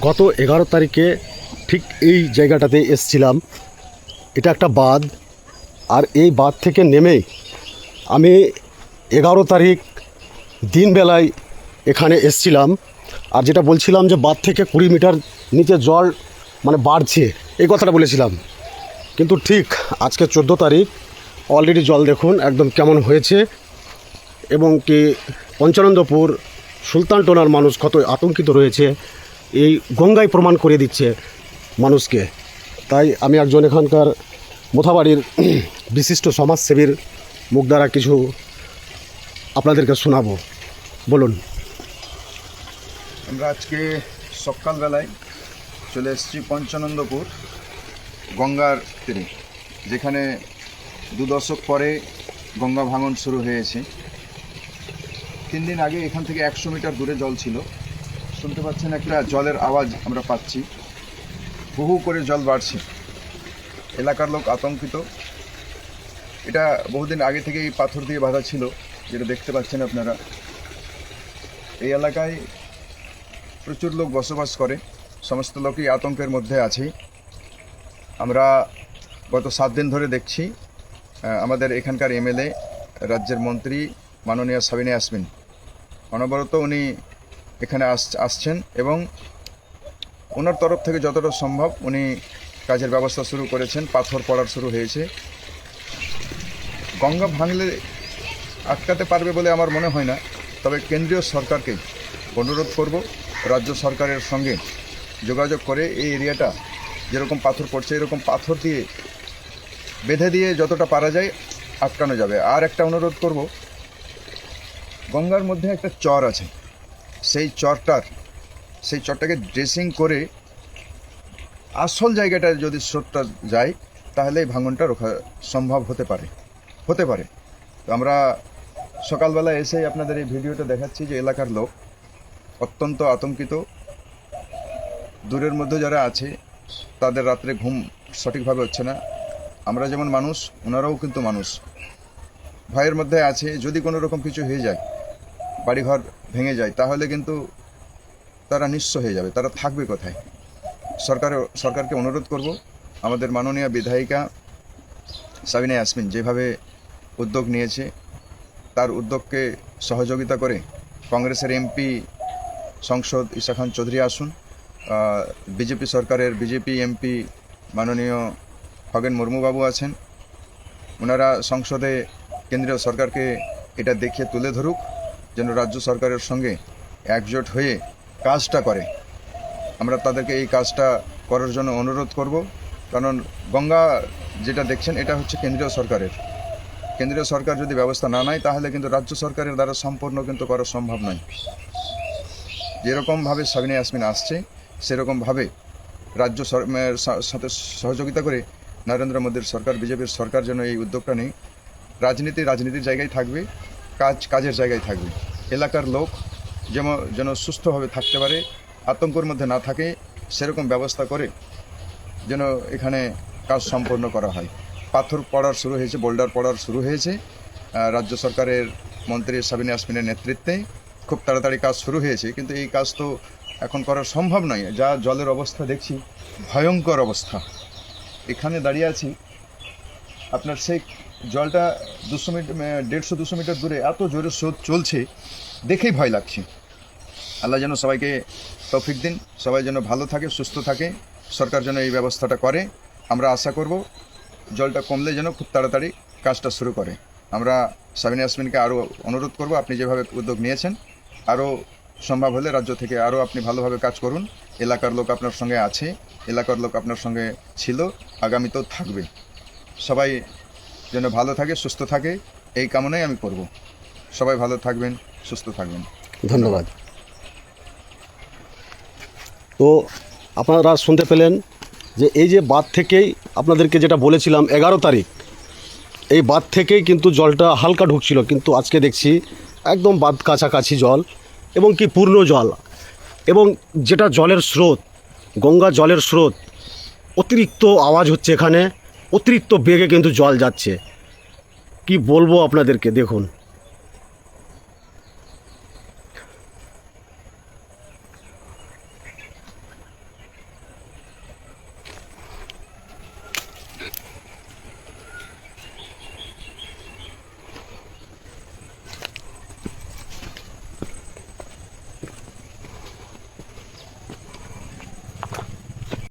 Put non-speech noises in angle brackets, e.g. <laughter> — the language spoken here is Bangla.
গত এগারো তারিখে ঠিক এই জায়গাটাতে এসছিলাম। এটা একটা বাঁধ। আর এই বাঁধ থেকে নেমেই আমি এগারো তারিখ দিনবেলায় এখানে এসছিলাম। আর যেটা বলছিলাম যে বাঁধ থেকে কুড়ি মিটার নিচে জল মানে বাড়ছে, এই কথাটা বলেছিলাম। কিন্তু ঠিক আজকে চোদ্দ তারিখ অলরেডি জল দেখুন একদম কেমন হয়েছে। এবং কি পঞ্চানন্দপুর সুলতান টোনার মানুষ কত আতঙ্কিত রয়েছে এই গঙ্গায় প্রমাণ করে দিচ্ছে মানুষকে। তাই আমি একজন এখানকার মোথাবাড়ির <clears throat> বিশিষ্ট সমাজসেবীর মুখ দ্বারা কিছু আপনাদেরকে শোনাবো। বলুন। আমরা আজকে সকালবেলায় চলে এসেছি পঞ্চানন্দপুর গঙ্গার তীরে, যেখানে দু দশক পরে গঙ্গা ভাঙন শুরু হয়েছে। তিন দিন আগে এখান থেকে একশো মিটার দূরে জল ছিল। শুনতে পাচ্ছেন একটা জলের আওয়াজ আমরা পাচ্ছি। হুহু করে জল বাড়ছে। এলাকার লোক আতঙ্কিত। এটা বহুদিন আগে থেকেই পাথর দিয়ে বাঁধা ছিল, যেটা দেখতে পাচ্ছেন আপনারা। এই এলাকায় প্রচুর লোক বসবাস করে। সমস্ত লোকই আতঙ্কের মধ্যে আছে। আমরা গত সাত দিন ধরে দেখছি আমাদের এখানকার এমএলএ, রাজ্যের মন্ত্রী মাননীয় সাবিনে আসমিন অনবরত উনি এখানে আস আসছেন এবং ওনার তরফ থেকে যতটা সম্ভব উনি কাজের ব্যবস্থা শুরু করেছেন, পাথর পড়ার শুরু হয়েছে। গঙ্গা ভাঙলে আটকাতে পারবে বলে আমার মনে হয় না, তবে কেন্দ্রীয় সরকারকে অনুরোধ করব, রাজ্য সরকারের সঙ্গে যোগাযোগ করে এই এরিয়াটা যেরকম পাথর পড়ছে, এরকম পাথর দিয়ে বেঁধে দিয়ে যতটা পারা যায় আটকানো যাবে। আর একটা অনুরোধ করব, গঙ্গার মধ্যে একটা চর আছে। সেই চরটার, সেই চরটাকে ড্রেসিং করে আসল জায়গাটায় যদি স্রোতটা যায়, তাহলে এই ভাঙনটা রোখা সম্ভব হতে পারে হতে পারে। তো আমরা সকালবেলা এসেই আপনাদের এই ভিডিওটা দেখাচ্ছি যে এলাকার লোক অত্যন্ত আতঙ্কিত। দূরের মধ্যে যারা আছে, তাদের রাত্রে ঘুম সঠিকভাবে হচ্ছে না। আমরা যেমন মানুষ, ওনারাও কিন্তু মানুষ। ভয়ের মধ্যে আছে, যদি কোনো রকম কিছু হয়ে যায়, বাড়িঘর ভেঙে যায়, তাহলে কিন্তু তারা নিঃস্ব হয়ে যাবে, তারা থাকবে কোথায়? সরকার সরকারকে অনুরোধ করব, আমাদের মাননীয় বিধায়িকা সাবিনা ইয়াসমিন যেভাবে উদ্যোগ নিয়েছে, তার উদ্যোগকে সহযোগিতা করে কংগ্রেসের এমপি সংসদ ঈশা খান চৌধুরী আসুন বিজেপি সরকারের বিজেপি এমপি মাননীয় খগেন মুর্মুবাবু আছেন ওনারা সংসদে কেন্দ্রীয় সরকারকে এটা দেখিয়ে তুলে ধরুক। যেন রাজ্য সরকারের সঙ্গে একজোট হয়ে কাজটা করে। আমরা তাদেরকে এই কাজটা করার জন্য অনুরোধ করব। কারণ গঙ্গা যেটা দেখছেন, এটা হচ্ছে কেন্দ্রীয় সরকারের। কেন্দ্রীয় সরকার যদি ব্যবস্থা না নেয়, তাহলে কিন্তু রাজ্য সরকারের দ্বারা সম্পূর্ণ কিন্তু করা সম্ভব নয়। যেরকমভাবে সাবিনা ইয়াসমিন আসছে, সেরকমভাবে রাজ্য সাথে সহযোগিতা করে নরেন্দ্র মোদীর সরকার, বিজেপির সরকার যেন এই উদ্যোগটা নেই রাজনীতি রাজনীতির জায়গায় থাকবে। কাজ, কাজের জায়গায় থাকবে। এলাকার লোক যেমন, যেন সুস্থভাবে থাকতে পারে, আতঙ্কের মধ্যে না থাকে, সেরকম ব্যবস্থা করে যেন এখানে কাজ সম্পন্ন করা হয়। পাথর পড়ার শুরু হয়েছে, বোল্ডার পড়ার শুরু হয়েছে। রাজ্য সরকারের মন্ত্রী সাবিনা আসমিনের নেতৃত্বে খুব তাড়াতাড়ি কাজ শুরু হয়েছে, কিন্তু এই কাজ তো এখন করা সম্ভব নয়। যা জলের অবস্থা দেখছি, ভয়ঙ্কর অবস্থা। এখানে দাঁড়িয়ে আছি, আপনার সেই জলটা দুশো মিটার দেড়শো, দুশো মিটার দূরে এত জোরে স্রোত চলছে, দেখেই ভয় লাগছে। আল্লাহ যেন সবাইকে তৌফিক দিন, সবাই যেন ভালো থাকে, সুস্থ থাকে, সরকার যেন এই ব্যবস্থাটা করে। আমরা আশা করব জলটা কমলে যেন খুব তাড়াতাড়ি কাজটা শুরু করে। আমরা সাবিনা ইয়াসমিনকে আরও অনুরোধ করব, আপনি যেভাবে উদ্যোগ নিয়েছেন, আরও সম্ভব হলে রাজ্য থেকে আরও আপনি ভালোভাবে কাজ করুন। এলাকার লোক আপনার সঙ্গে আছে, এলাকার লোক আপনার সঙ্গে ছিল, আগামীতেও থাকবে। সবাই যেন ভালো থাকে, সুস্থ থাকে, এই কামনাই আমি করব। সবাই ভালো থাকবেন, সুস্থ থাকবেন। ধন্যবাদ। তো আপনারা শুনতে পেলেন যে এই যে বাঁধ থেকেই আপনাদেরকে যেটা বলেছিলাম, এগারো তারিখ, এই বাঁধ থেকেই কিন্তু জলটা হালকা ঢুকছিল, কিন্তু আজকে দেখছি একদম বাঁধ কাছাকাছি জল এবং কি পূর্ণ জল। এবং যেটা জলের স্রোত, গঙ্গা জলের স্রোত, অতিরিক্ত আওয়াজ হচ্ছে এখানে। অতিরিক্ত বেগে কিন্তু জল যাচ্ছে। কি বলব আপনাদেরকে? দেখুন।